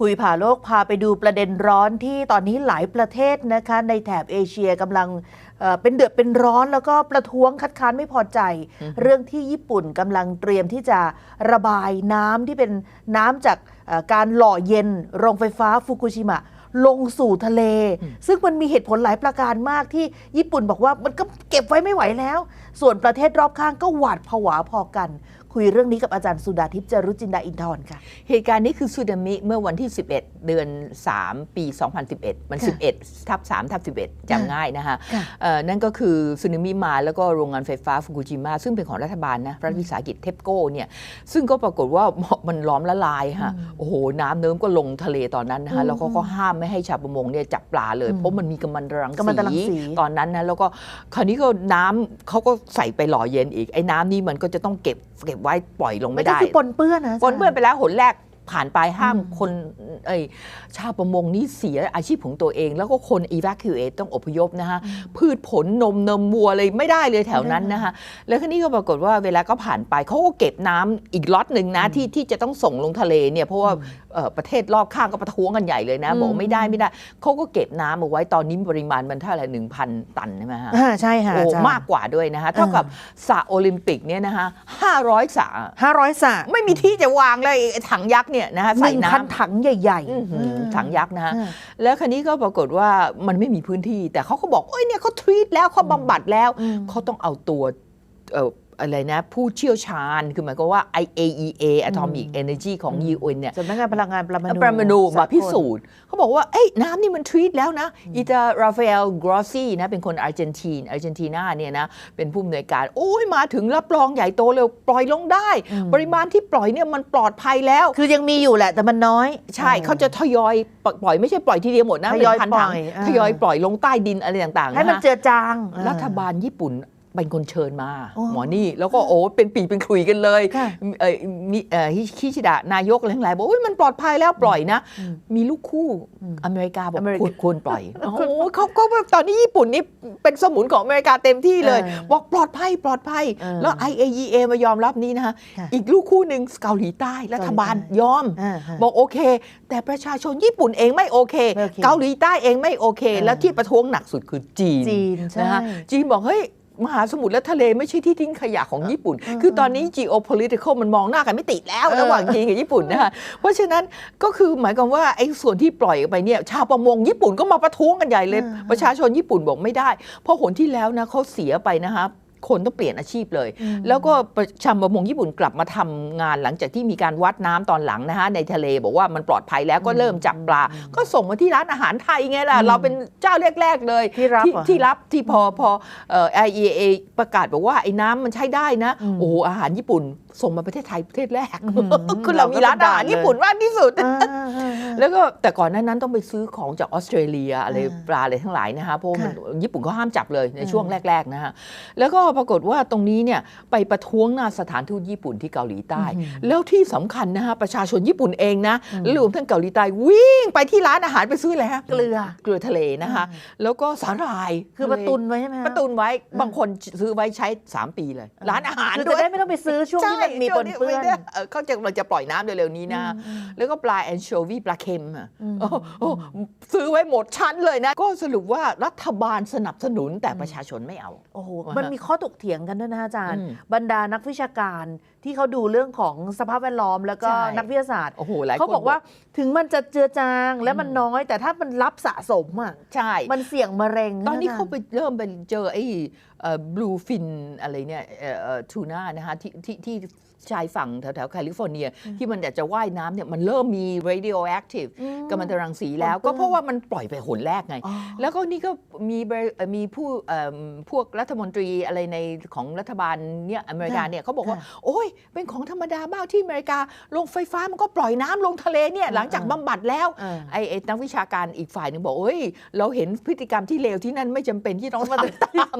คุยผ่าโลกพาไปดูประเด็นร้อนที่ตอนนี้หลายประเทศนะคะในแถบเอเชียกำลังเอ่อเป็นเดือดเป็นร้อนแล้วก็ประท้วงคัดค้านไม่พอใจ เรื่องที่ญี่ปุ่นกำลังเตรียมที่จะระบายน้ำที่เป็นน้ำจากเอ่อการหล่อเย็นโรงไฟฟ้าฟุกุชิมะลงสู่ทะเล ซึ่งมันมีเหตุผลหลายประการมากที่ญี่ปุ่นบอกว่ามันก็เก็บไว้ไม่ไหวแล้ว ส่วนประเทศรอบข้างก็หวาดผวาพอกัน คุยเรื่องนี้กับอาจารย์สุดาทิพย์จารุจินดาอินทร์ค่ะ เหตุการณ์นี้คือสึนามิเมื่อวันที่ 11 เดือน 3 ปี 2011 มันค่ะ11 ทับ3ทับ11จำง่ายนะคะค่ะเอ่อนั่นก็คือสึนามิมาแล้วก็โรงงานไฟฟ้าฟุกุชิมะซึ่งเป็นของรัฐบาลนะรัฐวิสาหกิจเทปโก้เนี่ยซึ่งก็ปรากฏว่ามันล้อมละลายค่ะโอ้โหน้ำเนิ้มก็ลงทะเลตอนนั้นนะคะแล้วเขาก็ห้ามไม่ให้ชาวประมงเนี่ยจับปลาเลยเพราะมันมีกัมมันตรังกัมมันตรังสีตอนนั้นนะแล้วก็คราวนี้ก็น้ำเขาก็ใส่ไปหล่อเย็นอีกไอ้น้ำนี่มันก็จะต้องเก็บเก็บไว้ปล่อยลงไม่ไม่ได้ได้คือปนเปื้อนนะาจารย์ปนเปื้อนไปแล้วหนแรก ผ่านไปห้ามอืมคนเอ้ยชาวประมงนี่เสียอาชีพของตัวเอง แล้วก็คน evacuate ต้องอพยพนะคะพืชผลนมนมวัวเลยไม่ได้เลยแถวนั้นนะคะแล้วคราวนี้ก็ปรากฏว่าเวลาก็ผ่านไปเขาก็เก็บน้ำอีกล็อตหนึ่งนะที่ที่จะต้องส่งลงทะเลเนี่ยเพราะว่าเอ่อประเทศรอบข้างก็ประท้วงกันใหญ่เลยนะบอกไม่ได้ไม่ได้เขาก็เก็บน้ำเอาไว้ตอนนี้ปริมาณมันเท่าไหร่หนึ่งพันตันใช่ไหมฮะอ่าใช่ค่ะโอ้อาจารย์มากกว่าด้วยนะคะเท่ากับสระโอลิมปิกเนี่ยนะคะห้าร้อยสระห้าร้อยสระไม่มีที่จะวางเลยไอ้ถังยักษ์เนี่ยนะคะหใส่นึ่งน้พันถังใหญ่ำอื้อหือๆถังยักษ์นะฮะอ่าแล้วคันนี้ก็ปรากฏว่ามันไม่มีพื้นที่ แต่เขาก็บอกเอ้ยเนี่ยเขาทรีตแล้วเขาบำบัดแล้ว อืม เขาต้องเอาตัวเอ่อ อะไรนะผู้เชี่ยวชาญคือหมายความว่า IAEA Atomic Energy ของ UN เนี่ยสำนักงานพลังงานปรมาณูปรมาณูมาพิสกลสูจน์เขาบอกว่าเอ้ยน้ำนี่มันทรีตแล้วนะอีตาราฟาเอลกรอซี่นะเป็นคนอาร์เจนตินอาร์เจนตินาเนี่ยนะเป็นผู้อำนวยการ โอ้ยมาถึงรับรองใหญ่โตเร็วปล่อยลงได้อืมปริมาณที่ปล่อยเนี่ยมันปลอดภัยแล้ว คือยังมีอยู่แหละแต่มันน้อย ใช่เขาจะทยอยปล่อยไม่ใช่ปล่อยทีเดียวหมดนะทยอยเป็นพันถังปล่อยอ่าทยอยปล่อยลงใต้ดินอะไรต่างๆให้มันนะเจือจางรัฐบาลญี่ปุ่น เป็นคนเชิญมาโอ้หมอนี่ แล้วก็โอ้เป็นปีเป็นคุยกันเลยค่ะเอ่อมีเอ่อฮิคิชิดะนายกอะไรทั้งหลายบอกโอ้ยมันปลอดภัยแล้วปล่อยนะอืมมีลูกคู่อืมอเมริกาบอกอเมริกาควรควรปล่อยโอ้โหเขาก็แบบตอนนี้ญี่ปุ่นนี่เป็นสมุนของอเมริกาเต็มที่เลยเออบอกปลอดภัยปลอดภัยเออแล้ว IAEA มายอมรับนี้นะคะค่ะอีกลูกคู่หนึ่งเกาหลีใต้รัฐบาลเกาหลีใต้ยอมอ่าฮะบอกโอเค แต่ประชาชนญี่ปุ่นเองไม่โอเคไม่โอเคเกาหลีใต้เองไม่โอเคเออแล้วที่ประท้วงหนักสุดคือจีนจีนใช่นะคะจีนบอกเฮ้ย มหาสมุทรและทะเลไม่ใช่ที่ทิ้งขยะของญี่ปุ่นเออคือตอนนี้ geopolitical มันมองหน้ากันไม่ติดแล้วเออระหว่างจีนกับญี่ปุ่นนะคะเพราะฉะนั้นก็คือหมายความว่าไอ้ส่วนที่ปล่อยออกไปเนี่ยชาวประมงญี่ปุ่นก็มาประท้วงกันใหญ่เลย ประชาชนญี่ปุ่นบอกไม่ได้ เพราะหนที่แล้วนะเขาเสียไปนะคะ คนต้องเปลี่ยนอาชีพเลยอืมแล้วก็ประชาวประมงญี่ปุ่นกลับมาทำงานหลังจากที่มีการวัดน้ำตอนหลังนะคะในทะเลบอกว่ามันปลอดภัยแล้วก็เริ่มจับปลา ก็ส่งมาที่ร้านอาหารไทยไงล่ะอืมเราเป็นเจ้าแรกๆเลย ที่รับเหรอที่รับที่พอพอเอ่อ IEA ประกาศบอกว่าไอ้น้ำมันใช้ได้นะอืมโอ้โหอาหารญี่ปุ่น ส่งมาประเทศไทยประเทศแรกอืมคือเรามีร้านอาหารญี่ปุ่นมากที่สุดอ่าอ่าอ่าแล้วก็แต่ก่อนหนั้นนั้นต้องไปซื้อของจากออสเตรเลียอะไรอ่าปลาอะไรทั้งหลายนะคะเพราะว่ามันค่ะญี่ปุ่นก็ห้ามจับเลยในอ่าช่วงแรกๆนะคะแล้วก็ปรากฏว่าตรงนี้เนี่ยไปประท้วงหน้าสถานทูตญี่ปุ่นที่เกาหลีใต้อืมแล้วที่สำคัญนะคะประชาชนญี่ปุ่นเองนะอืมและรวมทั้งเกาหลีใต้วิ่งไปที่ร้านอาหารไปซื้ออะไรฮะเกลือเกลือทะเลนะคะแล้วก็สาหร่ายคือประตุนไว้ใช่ไหมฮประตูนไว้บางคนซื้อไว้ใช้ 3 ปีเลย ร้านอาหารคือด้จะวยได้ไม่ต้องไปซื้อช่วงที่มันมีปนเปื้อนใช่ช่วงที่ไม่ได้เออเขาจะกำลังจะปล่อยน้ำเร็วๆนี้นะอืมแล้วก็ปลาแอนโชวีปลาเค็มอะอืมโอ้โอ้ซื้อไว้หมดชั้นเลยนะ ก็สรุปว่ารัฐบาลสนับสนุนแต่ประชาชนไม่เอา โอ้โหอ่าฮะมันมีข้อถกเถียงกันด้วยนะอาจารย์อืมบรรดานักวิชาการที่เขาดูเรื่องของสภาพแวดล้อมแล้วก็ใช่ นักวิทยาศาสตร์โอ้โหหลายคนเขาบอกว่าถึงมันจะเจือจางและมันอืมน้อย แต่ถ้ามันรับสะสมอะใช่ มันเสี่ยงมะเร็งตอนนี้ะเขาไปเริ่มไปเจอไอ้บลูฟินอะไรเนี่ยทูน่านะคะที่ที่ที่ชายฝั่งแถวแถวๆแคลิฟอร์เนีย ที่มันอยากจะว่ายน้ำเนี่ยมันเริ่มมี radioactive อืม กัมมันตรังสีแล้ว ปนเปื้ก็อน เพราะว่ามันปล่อยไปหนแรกไง อ๋อ แล้วก็นี่ก็มีบริเอ่อมีผู้เอิ่มพวกรัฐมนตรีอะไรในของรัฐบาลเนี่ยอเมริกาเนี่ยเขาบอกว่า ค่ะ โอ้ยเป็นของธรรมดามากที่อเมริกาลงไฟฟ้ามันก็ปล่อยน้ำลงทะเลเนี่ยอืมหลังจากบำบัดแล้วเออไอ้ไอ้นักวิชาการอีกฝ่ายหนึงบอกเอ้ยเราเห็นพฤติกรรมที่เลวที่นั่นไม่จำเป็นที่ต้องทำตาม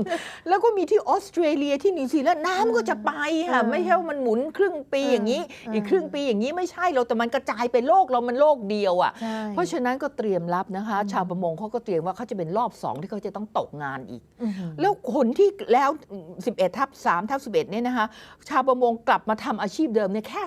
แล้วก็มีที่ออสเตรเลียที่นิวซีแลนด์น้ำก็จะไปค่ะอืมไม่ใช่ว่ามันหมุนครึ่งปีอืมอย่างนี้อืมอีกครึ่งปีอย่างนี้ไม่ใช่เราแต่มันกระจายไปโลกเรามันโลกเดียวอะใช่เพราะฉะนั้นก็เตรียมรับนะคะ ชาวประมงเขาก็เตรียมว่าเขาจะเป็นรอบสองที่เขาจะต้องตกงานอีกอื้อหือแล้วคนที่แล้ว 11ทับ3ทับ11เนี่ยนะคะชาวประมงกลับลับมาทำอาชีพเดิมเนี่ยแค่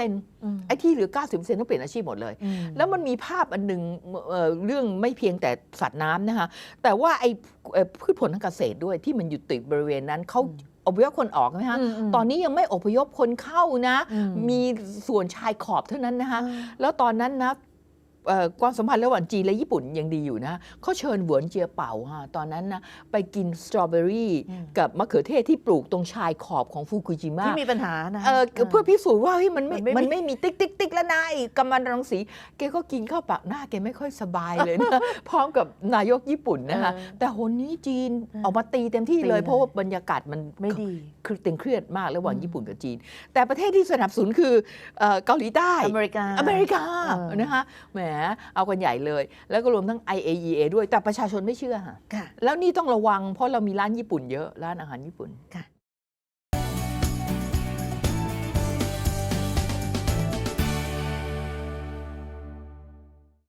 10%ไอ้ที่เหลือ90%ต้องเปลี่ยนอาชีพหมดเลยอืมแล้วมันมีภาพอันหนึ่งเอ่อเรื่องไม่เพียงแต่สัตว์น้ำนะคะ แต่ว่าไอ้เอ่อพืชผลทางเกษตรด้วยที่มันอยู่ติดบริเวณนั้นเขาอพยพคนออกไหมคะอืมอืมตอนนี้ยังไม่อพยพคนเข้านะอืมมีส่วนชายขอบเท่านั้นนะคะ แล้วตอนนั้นนะเอ่อ ความสัมพันธ์ระหว่างจีนและญี่ปุ่นยังดีอยู่นะเขาเชิญเหวินเจียเป่าฮะตอนนั้นนะไปกินสตรอเบอรี่กับมะเขือเทศที่ปลูกตรงชายขอบของฟูกุจิมะที่มีปัญหานะเออเพื่อพิสูจน์ว่าเฮ้ยมันไม่มันไม่มันไม่มีติ๊กติ๊กติ๊กแล้วนะไอ้กัมมันรังสีแกก็กินเข้าปากหน้าแกไม่ค่อยสบายเลยนะพร้อมกับนายกญี่ปุ่นนะคะเออแต่หนนี้จีนเออออกมาตีเต็มที่ตีเลยเลย เพราะว่าบรรยากาศมันไม่ดีคือตึงเครียดมากระหว่างญี่ปุ่นกับจีน แต่ประเทศที่สนับสนุนคือเอ่อเกาหลีใต้อเมริกาอเมริกาเออนะคะแหมเอากันใหญ่เลย แล้วก็รวมทั้ง IAEA ด้วยแต่ประชาชนไม่เชื่อค่ะค่ะแล้วนี่ต้องระวังเพราะเรามีร้านญี่ปุ่นเยอะร้านอาหารญี่ปุ่นค่ะ